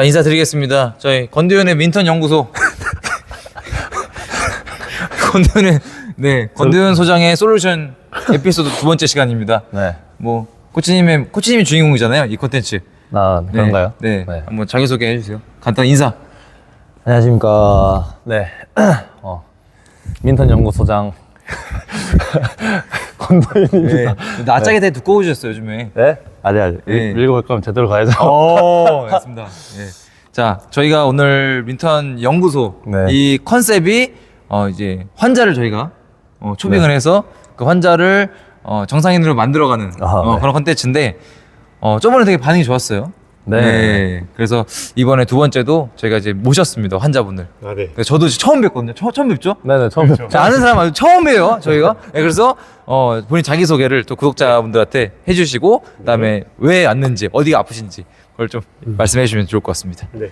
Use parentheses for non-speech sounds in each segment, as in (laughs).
자, 인사드리겠습니다. 저희 건대현의 민턴 연구소. (laughs) 건대현의 네 건대현 소장의 솔루션 에피소드 두 번째 시간입니다. 네. 뭐 코치님의 코치님이 주인공이잖아요 이 콘텐츠. 아, 네, 그런가요? 네. 한번 자기 소개 해주세요. 간단 인사. 안녕하십니까. 네. (clears throat) 어, 민턴 연구소장 (laughs) 권도인입니다. 네. 낯짝이 되게 두꺼우셨어요 요즘에. 네? 아니, 아니. 네. 읽- 읽어볼 거면 제대로 가야죠. 어, 맞습니다. 예. 자, 저희가 오늘 민턴 연구소 네. 이 컨셉이 어 이제 환자를 저희가 어, 초빙을 네. 해서 그 환자를 어, 정상인으로 만들어가는 아, 어, 네. 그런 컨텐츠인데 어, 저번에 되게 반응이 좋았어요. 네. 그래서 이번에 두 번째도 저희가 이제 모셨습니다 환자분을. 아, 네. 그래서 저도 처음 뵀거든요. 처, 처음 뵙죠? 네네, 처음 뵙죠. 자, 아는 사람 아주 처음 봬요, 저희가. 네, 그래서, 어, 본인 자기 소개를 또 구독자분들한테 해주시고, 그 다음에 왜 왔는지, 어디가 아프신지, 그걸 좀 말씀해 주시면 좋을 것 같습니다. 네.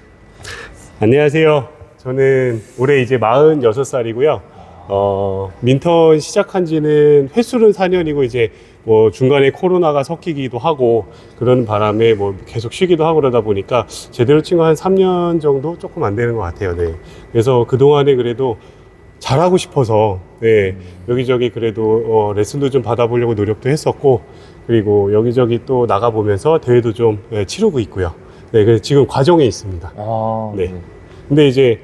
안녕하세요. 저는 올해 이제 46살이고요. 어, 민턴 시작한 지는 횟수는 4년이고 이제 뭐 중간에 코로나가 섞이기도 하고 그런 바람에 뭐 계속 쉬기도 하고 그러다 보니까 제대로 친 거 한 3년 정도 조금 안 되는 것 같아요. 네. 그래서 그동안에 그래도 잘하고 싶어서 네, 여기저기 그래도 어, 레슨도 좀 받아보려고 노력도 했었고 그리고 여기저기 또 나가보면서 대회도 좀 네, 치르고 있고요. 네, 그래서 지금 과정에 있습니다. 아, 네. 근데 이제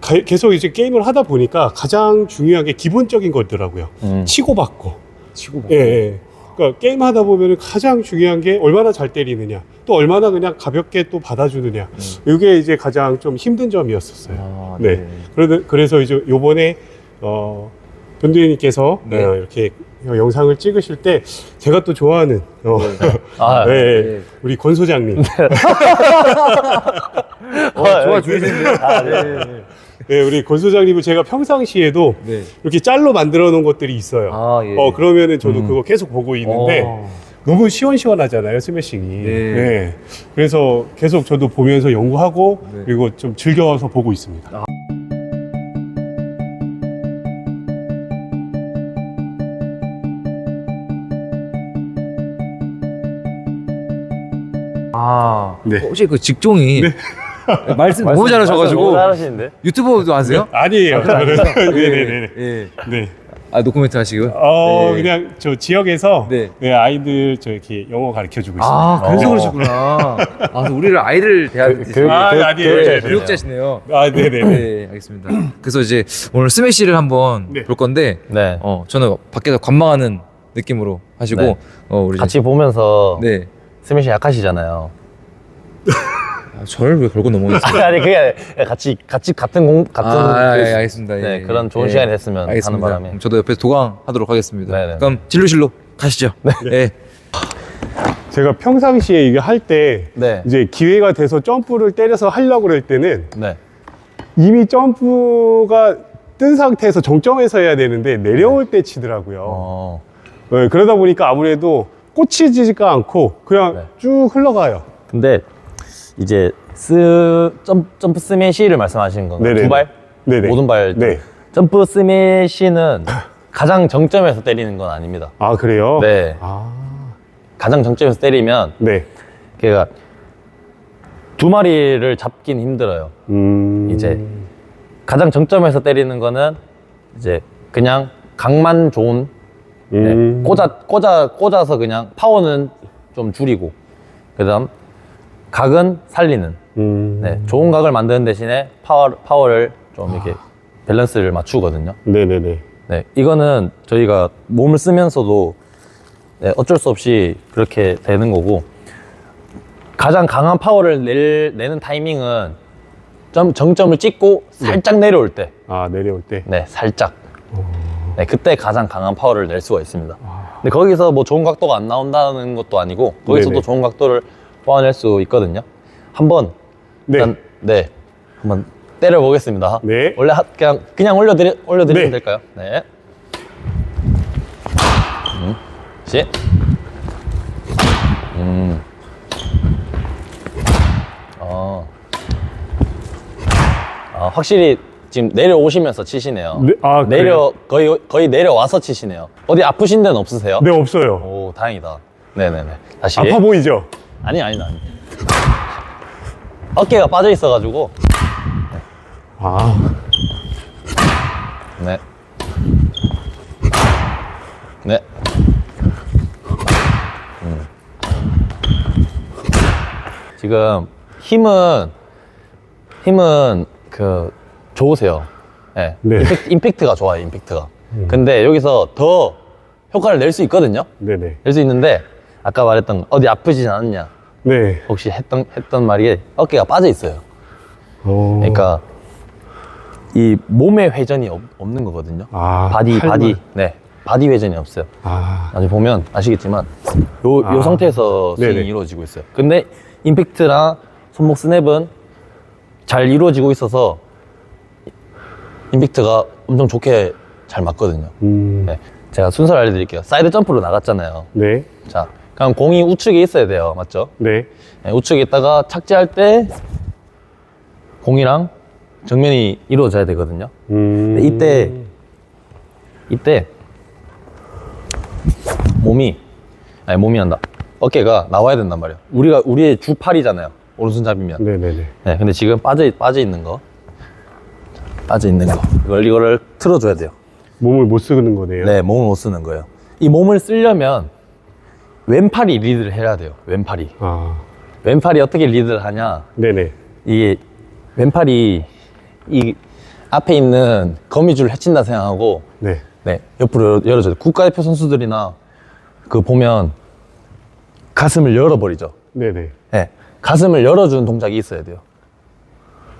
가- 계속 이제 게임을 하다 보니까 가장 중요한 게 기본적인 것더라고요. 음. 치고받고. 치고 예, 예. 그러니까 게임 하다 보면 가장 중요한 게 얼마나 잘 때리느냐, 또 얼마나 그냥 가볍게 또 받아주느냐. 이게 이제 가장 좀 힘든 점이었었어요. 아, 네. 그래서, 그래서 이제 요번에, 어, 변두현님께서 네. 어, 이렇게 영상을 찍으실 때 제가 또 좋아하는, 어, (laughs) 아, 네, 네. 우리 권 소장님. (laughs) 어, 좋아, 주의세요. 아, 네. 네, 우리 권 소장님은 제가 평상시에도 네. 이렇게 짤로 만들어 놓은 것들이 있어요. 아, 예. 어, 그러면은 저도 음. 그거 계속 보고 있는데 어. 너무 시원시원하잖아요, 스매싱이. 네. 네. 그래서 계속 저도 보면서 연구하고 네. 그리고 좀 즐겨서 보고 있습니다. 아, 네. 혹시 그 직종이 말씀 너무 잘하셔가지고 잘하시는데? 유튜버도 아세요? 아니에요. 저는. 네, 네네네. 예. 네. 아, 노코멘트 하시고요. 어, 네. 그냥 저 지역에서 네. 네. 아이들 저 이렇게 영어 가르쳐 주고 있습니다. 아, 그래서 어. 그러시구나. 아, 우리를 아이를 대하는 그- 교육- 아, 교육- 아니에요. 교육자시네요. 네, 교육자시네요. 아, 네네네. 네, 알겠습니다. 그래서 이제 오늘 스매시를 한번 네. 볼 건데, 네. 어, 저는 밖에서 관망하는 느낌으로 하시고, 네. 어, 우리 같이 보면서 네. 스매시 약하시잖아요. (laughs) 아, 저를 왜 걸고 넘어오겠어요? (laughs) 아니, 그게 아니라 같이, 같이 같은 공, 같은. 아, 그- 예, 알겠습니다. 예, 네, 예. 그런 좋은 예. 시간이 됐으면 알겠습니다. 하는 바람에. 그럼 저도 옆에서 도강하도록 하겠습니다. 네, 네. 그럼 진루실로 가시죠. 네. (laughs) 제가 평상시에 이게 할 때 네. 이제 기회가 돼서 점프를 때려서 하려고 그럴 때는 네. 이미 점프가 뜬 상태에서 정점에서 해야 되는데 내려올 때 치더라고요. 어. 네, 그러다 보니까 아무래도 꽂히지가 않고 그냥 네. 쭉 흘러가요. 근데 이제 스 점, 점프 스매시를 말씀하시는 건가요? 네네네. 두 발? 네네. 모든 발? 네. 점프 스매시는 가장 정점에서 때리는 건 아닙니다. 아 그래요? 네. 아, 가장 정점에서 때리면 네. 걔가 두 마리를 잡긴 힘들어요. 음. 이제 가장 정점에서 때리는 거는 이제 그냥 각만 좋은 네, 음. 꽂아 꽂아 꽂아서 그냥 파워는 좀 줄이고 그다음 각은 살리는 음. 네, 좋은 각을 만드는 대신에 파워 파워를 좀 이렇게 밸런스를 맞추거든요. 네네네. 네, 이거는 저희가 몸을 쓰면서도 네, 어쩔 수 없이 그렇게 되는 거고 가장 강한 파워를 낼, 내는 타이밍은 점, 정점을 찍고 살짝 내려올 때, 아 내려올 때. 네, 살짝. 네, 그때 가장 강한 파워를 낼 수가 있습니다. 근데 거기서 뭐 좋은 각도가 안 나온다는 것도 아니고 거기서도 네네. 좋은 각도를 뽑아낼 수 있거든요. 한번 네. 일단 네, 한번 때려 보겠습니다. 네. 원래 하- 그냥 그냥 올려 드리 올려 드리면 네. 될까요? 네. 음, 시. 음. 어. 아, 확실히 지금 내려오시면서 치시네요. 네, 아, 내려 거의 거의 내려와서 치시네요. 어디 아프신 데는 없으세요? 네 없어요. 오, 다행이다. 네 네 네. 다시. 아파 보이죠? 아니 아니 아니. 어깨가 빠져 있어가지고. 아, 네. 네. 음. 지금 힘은 힘은 그 좋으세요. 네. 네. 임팩트, 임팩트 가 좋아요. 임팩트가. 근데 여기서 더 효과를 낼 수 있거든요. 네네. 낼 수 있는데 아까 말했던 어디 아프진 않았냐? 네. 혹시 했던 했던 말이 어깨가 빠져 있어요. 어. 그러니까 이 몸의 회전이 없, 없는 거거든요. 아, 바디 팔만. 바디 네 바디 회전이 없어요. 아, 나중에 보면 아시겠지만 요, 요 아. 상태에서 스윙이 네네. 이루어지고 있어요. 근데 임팩트랑 손목 스냅은 잘 이루어지고 있어서 임팩트가 엄청 좋게 잘 맞거든요. 음. 네. 제가 순서를 알려드릴게요. 사이드 점프로 나갔잖아요. 네. 자, 그럼 공이 우측에 있어야 돼요. 맞죠? 네. 네, 우측에 있다가 착지할 때 공이랑 정면이 이루어져야 되거든요. 음. 근데 이때 이때 몸이 아니 몸이 한다. 어깨가 나와야 된단 말이에요. 우리가 우리의 주팔이잖아요. 오른손잡이면. 네네네. 네, 근데 지금 빠져 빠져 있는 거, 빠져 있는 거 이걸 이거를 틀어줘야 돼요. 몸을 못 쓰는 거네요. 네, 몸을 못 쓰는 거예요. 이 몸을 쓰려면 왼팔이 리드를 해야 돼요. 왼팔이. 아, 왼팔이 어떻게 리드를 하냐? 네네. 이게 왼팔이 이 앞에 있는 거미줄을 해친다 생각하고 네. 네 옆으로 열어- 열어줘요. 국가대표 선수들이나 그 보면 가슴을 열어버리죠. 네네. 네, 가슴을 열어주는 동작이 있어야 돼요.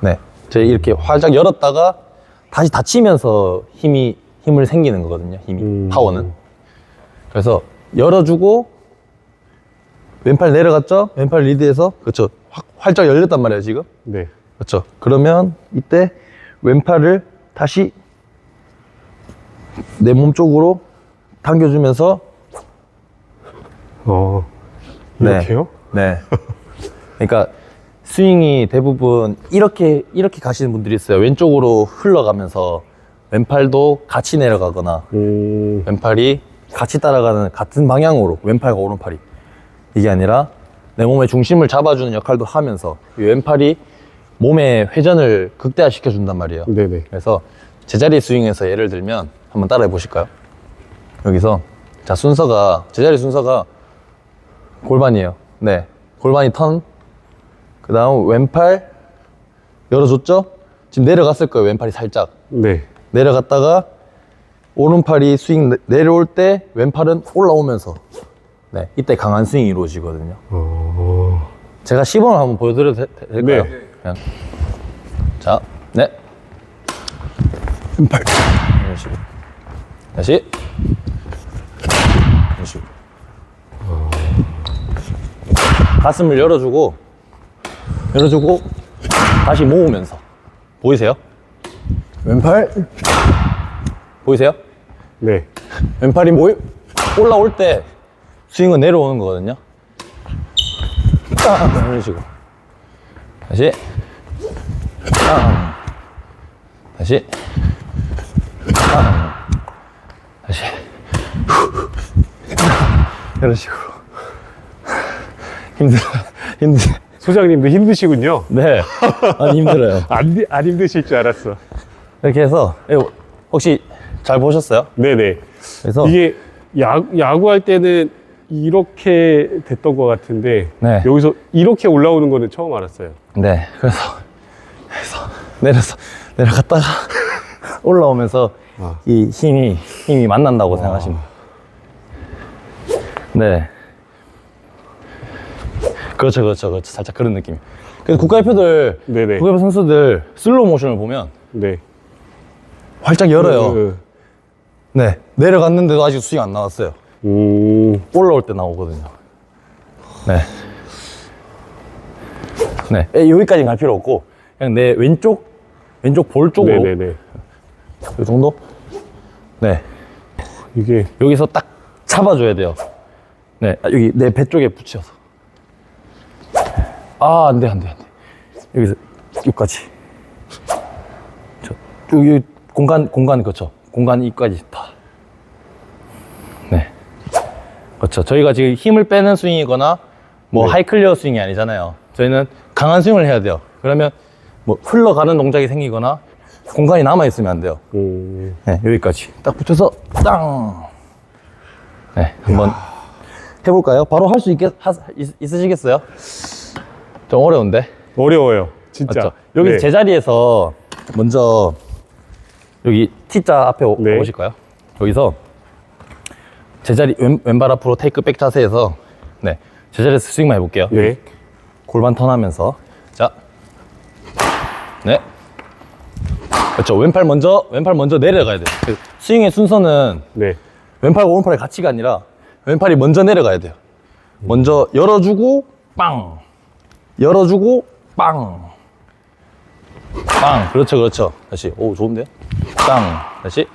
네, 제 이렇게 활짝 열었다가 다시 닫히면서 힘이 힘을 생기는 거거든요. 힘이 음. 파워는. 그래서 열어주고 왼팔 내려갔죠. 왼팔 리드해서 그렇죠. 확 활짝 열렸단 말이에요 지금. 네. 그렇죠. 그러면 이때 왼팔을 다시 내 몸 쪽으로 당겨주면서 어. 네. 이렇게요? 네. 그러니까 스윙이 대부분 이렇게 이렇게 가시는 분들이 있어요. 왼쪽으로 흘러가면서 왼팔도 같이 내려가거나 음. 왼팔이 같이 따라가는 같은 방향으로 왼팔과 오른팔이 이게 아니라 내 몸의 중심을 잡아주는 역할도 하면서 이 왼팔이 몸의 회전을 극대화시켜 준단 말이에요. 네네. 그래서 제자리 스윙에서 예를 들면 한번 따라해 보실까요? 여기서 자 순서가 제자리 순서가 골반이에요. 네, 골반이 턴. 그 다음 왼팔 열어줬죠? 지금 내려갔을 거예요. 왼팔이 살짝 네. 내려갔다가 오른팔이 스윙 내- 내려올 때 왼팔은 올라오면서 네 이때 강한 스윙이 이루어지거든요. 어. 제가 시범을 한번 보여드려도 되- 되- 될까요? 네. 그냥. 자, 네. 왼팔. 이런 식으로. 다시. 이런 식으로. 가슴을 열어주고, 열어주고, 다시 모으면서. 보이세요? 왼팔. 보이세요? 네. 왼팔이 모이, 올라올 때 스윙은 내려오는 거거든요. 딱! 이런 식으로. 다시. 딱! 다시. 딱! 다시. 이런 식으로. 힘들어. 힘들어. 소장님도 힘드시군요. 네. 아니, 힘들어요. (laughs) 안, 안 힘드실 줄 알았어. 이렇게 해서, 이거 혹시 잘 보셨어요? 네네. 그래서. 이게 야구, 야구할 때는 이렇게 됐던 것 같은데 네. 여기서 이렇게 올라오는 거는 처음 알았어요. 네, 그래서 그래서 내려서 내려갔다가 (laughs) 올라오면서 아. 이 힘이 힘이 만난다고 생각하시면. 네. 그렇죠, 그렇죠, 그렇죠. 살짝 그런 느낌. 그래서 국가대표들, 네네. 국가대표 선수들 슬로우 모션을 보면 네. 활짝 열어요. 그, 네, 내려갔는데도 아직 스윙 안 나왔어요. 음. 올라올 때 나오거든요. 네. 네. 에, 여기까지 갈 필요 없고, 그냥 내 왼쪽, 왼쪽 볼 쪽으로. 네네네. 이 정도? 네. 이게 여기서 딱 잡아줘야 돼요. 네. 아, 여기 내 배 쪽에 붙여서. 아, 안 돼, 안 돼, 안 돼. 여기서 여기까지. 저, 여기 공간, 공간, 그렇죠. 공간 이까지 다. 네. 그렇죠. 저희가 지금 힘을 빼는 스윙이거나 뭐 네. 하이클리어 스윙이 아니잖아요. 저희는 강한 스윙을 해야 돼요. 그러면 뭐 흘러가는 동작이 생기거나 공간이 남아 있으면 안 돼요. 음, 네, 여기까지 딱 붙여서 땅. 네, 한번 해볼까요? 바로 할 수 있겠 하, 있, 있으시겠어요? 좀 어려운데. 어려워요. 진짜. 맞죠? 여기 네. 제자리에서 먼저 여기 T자 앞에 오, 네. 오실까요? 여기서 제자리 왼, 왼발 앞으로 테이크 백 자세에서 네 제자리에서 스윙만 해볼게요. 네. 골반 턴하면서 자, 네, 그렇죠. 왼팔 먼저 왼팔 먼저 내려가야 돼요. 그 스윙의 순서는 네. 왼팔과 오른팔이 같이가 아니라 왼팔이 먼저 내려가야 돼요. 먼저 열어주고 빵, 열어주고 빵, 빵. 그렇죠, 그렇죠. 다시 오 좋은데요? 빵. 다시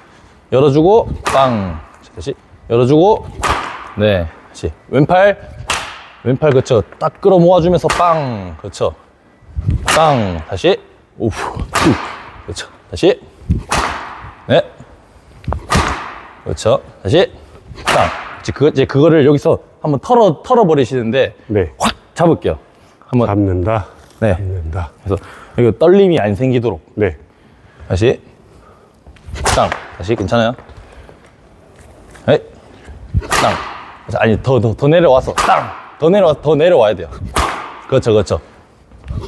열어주고 빵. 다시 열어주고 네. 다시 왼팔 왼팔 그렇죠. 딱 끌어 모아주면서 빵. 그렇죠. 빵. 다시 오후 후. 그렇죠. 다시 네. 그렇죠. 다시 땅. 이제 그 이제 그거를 여기서 한번 털어 털어 버리시는데 네. 확 잡을게요. 한번 잡는다. 네. 잡는다. 그래서 여기 떨림이 안 생기도록 네. 다시 땅. 다시 괜찮아요? 네. 땅. 자, 아니 더 더 더 내려와서 땅. 더 내려와 더 내려와야 돼요. 그렇죠, 그렇죠.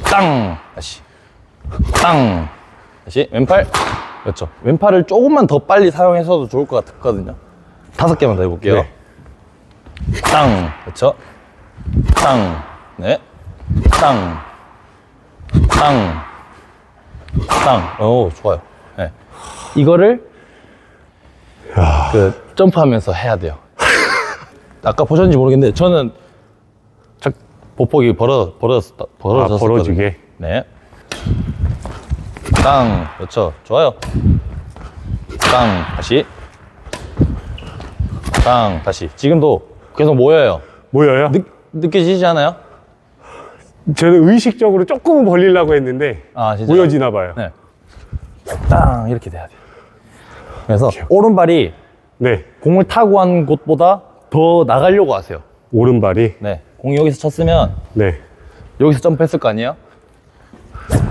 땅. 다시 땅. 다시 왼팔. 그렇죠. 왼팔을 조금만 더 빨리 사용해서도 좋을 것 같거든요. 다섯 개만 더 해볼게요. 네. 땅. 그렇죠. 땅. 네. 땅. 땅. 땅. 오, 좋아요. 네. 이거를 그 점프하면서 해야 돼요. 아까 보셨는지 모르겠는데 저는 착 보폭이 벌어 벌어졌 아, 벌어졌거든요. 벌어지게. 네. 땅. 그렇죠. 좋아요. 땅. 다시. 땅. 다시. 지금도 계속 모여요. 모여요? 느, 느껴지지 않아요? 저는 의식적으로 조금은 벌리려고 했는데 아, 진짜. 모여지나 봐요. 네. 땅 이렇게 돼야 돼 요. 그래서 오른발이 네. 공을 타고 한 곳보다 더 나가려고 하세요. 오른발이. 네. 공이 여기서 쳤으면 네. 여기서 점프했을 거 아니에요?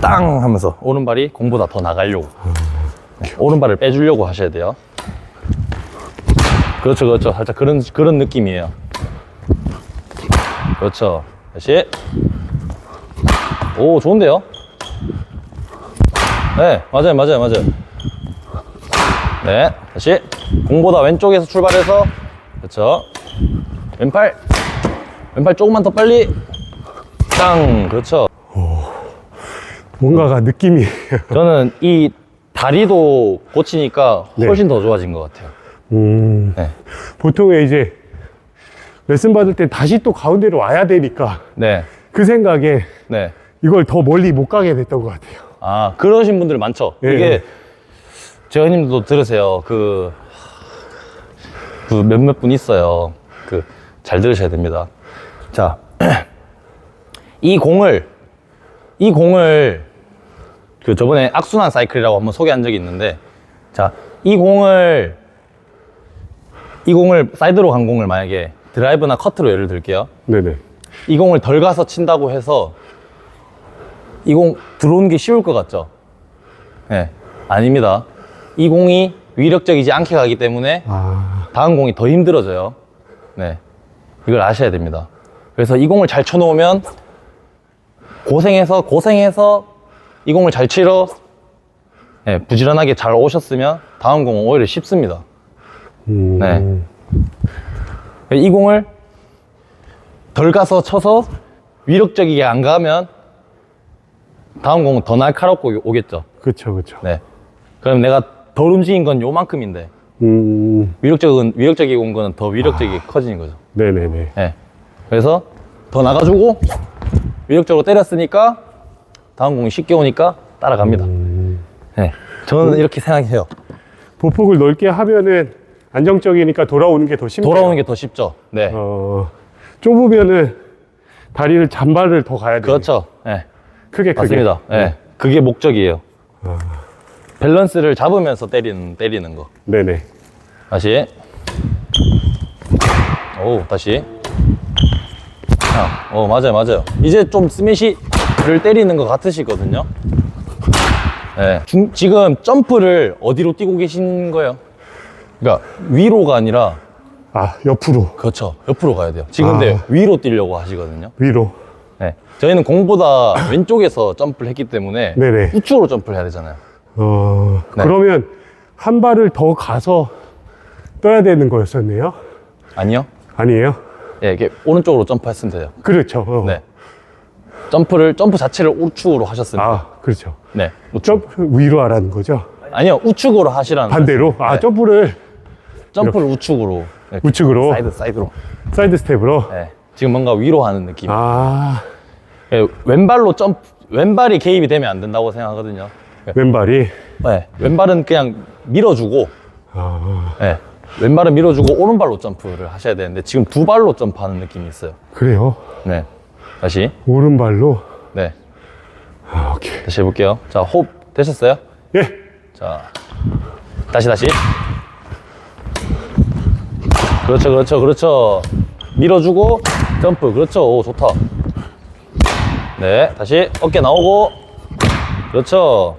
땅 하면서 오른발이 공보다 더 나가려고. 네. 오른발을 빼주려고 하셔야 돼요. 그렇죠, 그렇죠. 살짝 그런 그런 느낌이에요. 그렇죠. 다시. 오, 좋은데요? 네, 맞아요, 맞아요, 맞아요. 네, 다시. 공보다 왼쪽에서 출발해서, 그렇죠. 왼팔. 왼팔 조금만 더 빨리. 땅, 그렇죠. 뭔가가 느낌이. 저는 이 다리도 고치니까 네. 훨씬 더 좋아진 것 같아요. 음, 네. 보통에 이제 레슨 받을 때 다시 또 가운데로 와야 되니까 네. 그 생각에 네. 이걸 더 멀리 못 가게 됐던 것 같아요. 아, 그러신 분들 많죠. 예. 이게, 재현님도 들으세요. 그, 그 몇몇 분 있어요. 그, 잘 들으셔야 됩니다. 자, (clears throat) 이 공을, 이 공을, 그 저번에 악순환 사이클이라고 한번 소개한 적이 있는데, 자, 이 공을, 이 공을, 사이드로 간 공을 만약에 드라이브나 커트로 예를 들게요. 네네. 이 공을 덜 가서 친다고 해서 이 공 들어오는 게 쉬울 것 같죠? 네, 아닙니다. 이 공이 위력적이지 않게 가기 때문에 아, 다음 공이 더 힘들어져요. 네, 이걸 아셔야 됩니다. 그래서 이 공을 잘 쳐놓으면 고생해서 고생해서 이 공을 잘 치러 네, 부지런하게 잘 오셨으면 다음 공은 오히려 쉽습니다. 음, 네. 이 공을 덜 가서 쳐서 위력적이게 안 가면 다음 공은 더 날카롭고 오겠죠. 그쵸, 그쵸. 네. 그럼 내가 덜 움직인 건 요만큼인데 음, 위력적인 위력적이게 온 거는 더 위력적이게 커지는 거죠. 네네네. 네. 그래서 더 나가주고 위력적으로 때렸으니까 다음 공이 쉽게 오니까 따라갑니다. 네. 저는 이렇게 생각해요. 보폭을 넓게 하면은 안정적이니까 돌아오는 게 더 쉽네요. 돌아오는 게 더 쉽죠. 네. 어, 좁으면은 다리를 잔발을 더 가야 돼요. 그렇죠. 네. 크게 크게. 맞습니다. 네. 그게 목적이에요. 밸런스를 잡으면서 때리는, 때리는 거. 네네. 다시. 오, 다시. 자, 오, 맞아요, 맞아요. 이제 좀 스매시 를 때리는 것 같으시거든요. 네. 중- 지금 점프를 어디로 뛰고 계신 거예요? 그러니까 위로가 아니라 아, 옆으로, 그렇죠. 옆으로 가야 돼요. 지금 근데 아. 위로 뛰려고 하시거든요. 위로. 네. 저희는 공보다 왼쪽에서 점프를 했기 때문에 네네. 우측으로 점프를 해야 되잖아요. 어, 네. 그러면 한 발을 더 가서 떠야 되는 거였었네요? 아니요? 아니에요? 예, 이게 오른쪽으로 점프했으면 돼요. 그렇죠. 어. 네. 점프를 점프 자체를 우측으로 돼요. 아, 그렇죠. 네. 우측. 점프 위로 하라는 거죠? 아니요, 우측으로 하시라는 반대로? 아, 네. 점프를 점프를 우측으로. 이렇게 우측으로? 사이드 사이드로. 사이드 스텝으로? 네. 지금 뭔가 위로 하는 느낌. 아, 예, 왼발로 점프 왼발이 개입이 되면 안 된다고 생각하거든요. 왼발이? 네. 왼발은 그냥 밀어주고 아, 네. 왼발은 밀어주고 오른발로 점프를 하셔야 되는데 지금 두 발로 점프하는 느낌이 있어요. 그래요? 네. 다시. 오른발로? 네. 아, 오케이. 다시 해볼게요. 자, 호흡 되셨어요? 예. 자, 다시 다시. 그렇죠, 그렇죠, 그렇죠. 밀어주고 점프. 그렇죠. 오, 좋다. 네, 다시 어깨 나오고. 그렇죠.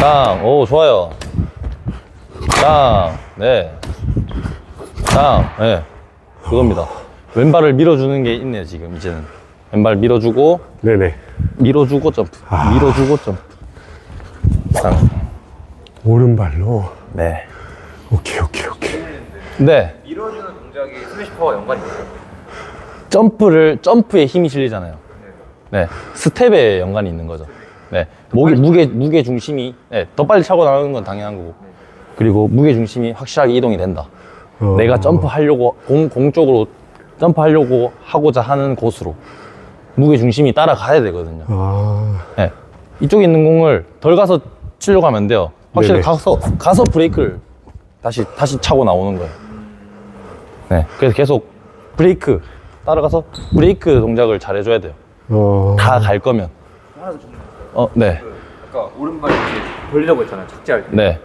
땅. 오, 좋아요. 땅. 네. 땅. 네. 그겁니다. 왼발을 밀어주는 게 있네요, 지금 이제는. 왼발 밀어주고, 네네. 밀어주고 점프. 밀어주고 점프. 땅. 오른발로. 네. 오케이, 오케이, 오케이. 네. 밀어주는 동작이 스매시 파워 연관이 있어요. 점프를 점프에 힘이 실리잖아요. 네. 스텝에 연관이 있는 거죠. 네. 목이 무게 무게 중심이 네. 더 빨리 차고 나가는 건 당연한 거고. 그리고 무게 중심이 확실하게 이동이 된다. 어, 내가 점프하려고 공, 공 쪽으로 점프하려고 하고자 하는 곳으로 무게 중심이 따라가야 되거든요. 아, 네. 이쪽에 있는 공을 덜 가서 치려고 하면 안 돼요. 확실히 네네. 가서 가서 브레이크를 다시 다시 차고 나오는 거예요. 네. 그래서 계속 브레이크 따라가서 브레이크 동작을 잘 해줘야 돼요. 어. 다갈 거면. 어, 네, 아까 오른발 이렇게 벌리려고 했잖아요. 착지할 때. 네.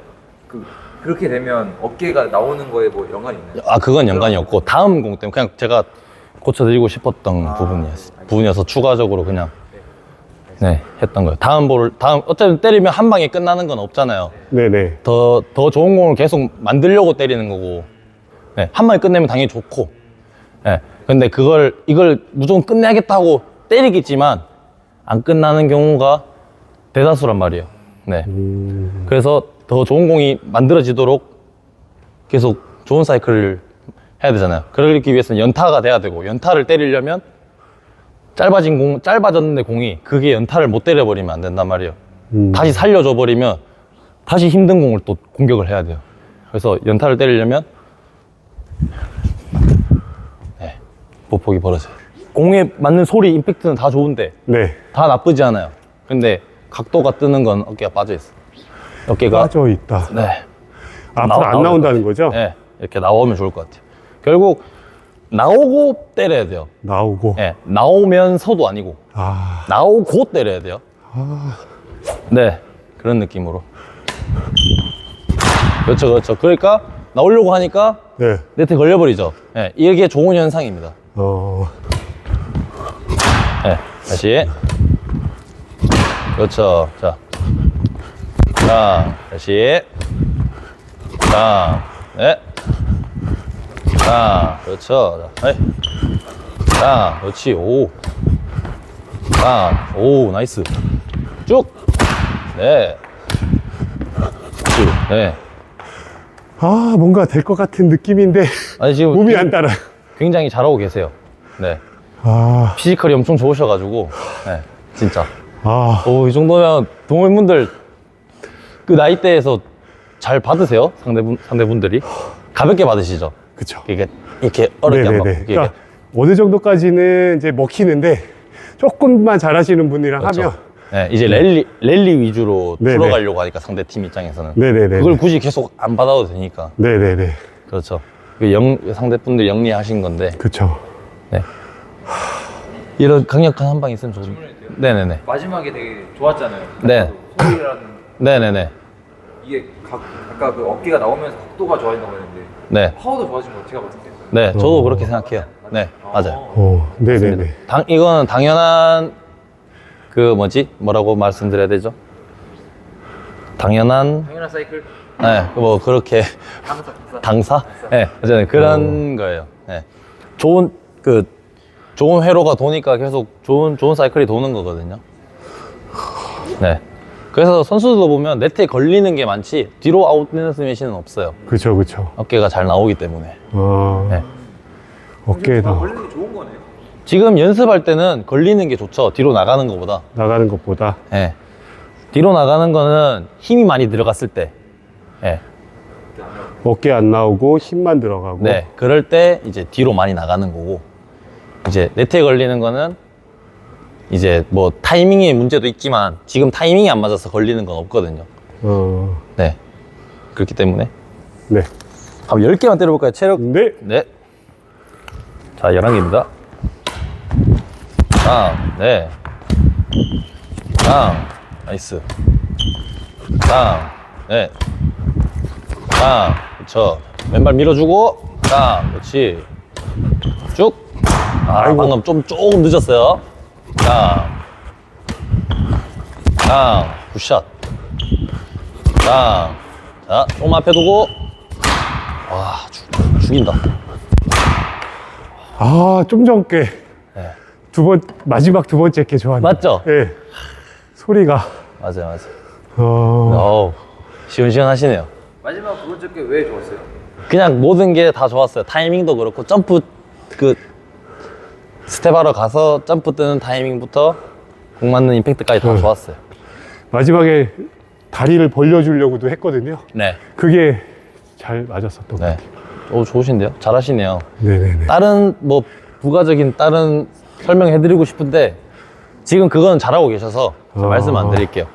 그, 그렇게 되면 어깨가 나오는 거에 뭐 연관이 있나요? 아 그건 연관이 없고 다음 공 때문에 그냥 제가 고쳐드리고 싶었던 부분이었어. 부분이어서 추가적으로 그냥 네 했던 거예요. 다음 볼 다음 어쨌든 때리면 한 방에 끝나는 건 없잖아요. 네네. 더, 더 좋은 공을 계속 만들려고 때리는 거고, 네, 한 방에 끝내면 당연히 좋고, 네, 근데 그걸, 이걸 무조건 끝내야겠다고 때리겠지만, 안 끝나는 경우가 대다수란 말이에요. 네. 그래서 더 좋은 공이 만들어지도록 계속 좋은 사이클을 해야 되잖아요. 그러기 위해서는 연타가 돼야 되고, 연타를 때리려면 짧아진 공, 짧아졌는데 공이 그게 연타를 못 때려버리면 안 된단 말이에요. 음. 다시 살려줘 버리면 다시 힘든 공을 또 공격을 해야 돼요. 그래서 연타를 때리려면 네, 보폭이 벌어져요. 공에 맞는 소리, 임팩트는 다 좋은데 네. 다 나쁘지 않아요. 근데 각도가 뜨는 건 어깨가 빠져 있어. 어깨가 빠져 있다. 네, 앞으로 나오- 안 나온다는 거죠? 네, 이렇게 나오면 좋을 것 같아요. 결국 나오고 때려야 돼요. 나오고. 네, 나오면서도 아니고 아, 나오고 때려야 돼요. 네, 그런 느낌으로. 그렇죠, 그렇죠. 그러니까 나오려고 하니까 네. 네트 걸려버리죠. 네, 이게 좋은 현상입니다. 어, 네, 다시. 그렇죠. 자, 자, 다시. 자, 네. 자, 그렇죠. 자, 네. 자, 그렇지. 오. 자, 오, 나이스. 쭉. 네. 쭉. 네. 아, 뭔가 될 것 같은 느낌인데 아니, 지금 (laughs) 몸이 안 따라. 굉장히 잘하고 계세요. 네. 아, 피지컬이 엄청 좋으셔가지고, 네, 진짜. 아, 오, 이 정도면 동호인분들 그 나이대에서 잘 받으세요? 상대분, 상대분들이? 가볍게 받으시죠? 그쵸. 이게 이렇게 어렵게 안 받고. 네네네. 이게 그러니까 어느 정도까지는 이제 먹히는데 조금만 잘하시는 분이랑 그렇죠. 하면 네, 이제 랠리, 랠리 위주로 네네. 들어가려고 하니까 상대 팀 입장에서는. 네네네. 그걸 굳이 계속 안 받아도 되니까. 네네네. 그렇죠. 그 영, 상대분들 영리하신 건데. 그쵸. 네. 이런 강력한 한 방 있으면 좋은. 네네네. 마지막에 되게 좋았잖아요. 네. 소리라는 네네네. 이게 각, 아까 그 어깨가 나오면서 각도가 좋아진다고 했는데 네. 파워도 좋아진 거 제가 봤을 때. 네. 저도 어. 그렇게 생각해요. 네. 맞아요. 어, 네네네. 당, 이거는 당연한 그 뭐지? 뭐라고 말씀드려야 되죠? 당연한 당연한 사이클. 네, 뭐 그렇게 당사? 네, 어쨌든 그런 거예요. 네. 좋은 그 좋은 회로가 도니까 계속 좋은 좋은 사이클이 도는 거거든요. 네. 그래서 선수들도 보면 네트에 걸리는 게 많지 뒤로 아웃되는 스매시는 없어요. 그쵸, 그쵸. 어깨가 잘 나오기 때문에. 어, 네. 어깨에다 걸리는 게 좋은 거네요. 지금 연습할 때는 걸리는 게 좋죠. 뒤로 나가는 것보다. 나가는 것보다. 예. 뒤로 나가는 거는 힘이 많이 들어갔을 때. 예. 어깨 안 나오고 힘만 들어가고. 네. 그럴 때 이제 뒤로 많이 나가는 거고. 이제 네트에 걸리는 거는 이제 뭐 타이밍의 문제도 있지만 지금 타이밍이 안 맞아서 걸리는 건 없거든요. 어, 네. 그렇기 때문에. 네. 한번 10개만 때려볼까요? 체력. 네. 네. 자, 11개입니다. 아, 네. 아, 나이스. 아, 네. 아, 그쵸. 왼발 밀어주고, 아, 그렇지. 쭉. 아, 아이고. 방금 좀 조금 늦었어요. 자. 자, 굿샷. 자, 자, 좀 앞에 두고. 와, 죽, 죽인다. 아, 좀 전께. 네. 두 번, 마지막 두 번째 게 좋았네. 맞죠? 예. 소리가. 맞아요, 맞아요. 어, 어우, 시원시원하시네요. 마지막 두 번째 게 왜 좋았어요? 그냥 모든 게 다 좋았어요. 타이밍도 그렇고, 점프, 그, 스텝하러 가서 점프 뜨는 타이밍부터 공 맞는 임팩트까지 다 음. 좋았어요. 마지막에 다리를 벌려주려고도 했거든요. 네. 그게 잘 맞았었던 것 네. 같아요. 오, 좋으신데요? 잘하시네요. 네네네. 다른, 뭐, 부가적인 다른 설명해드리고 싶은데, 지금 그건 잘하고 계셔서 제가 어. 말씀 안 드릴게요.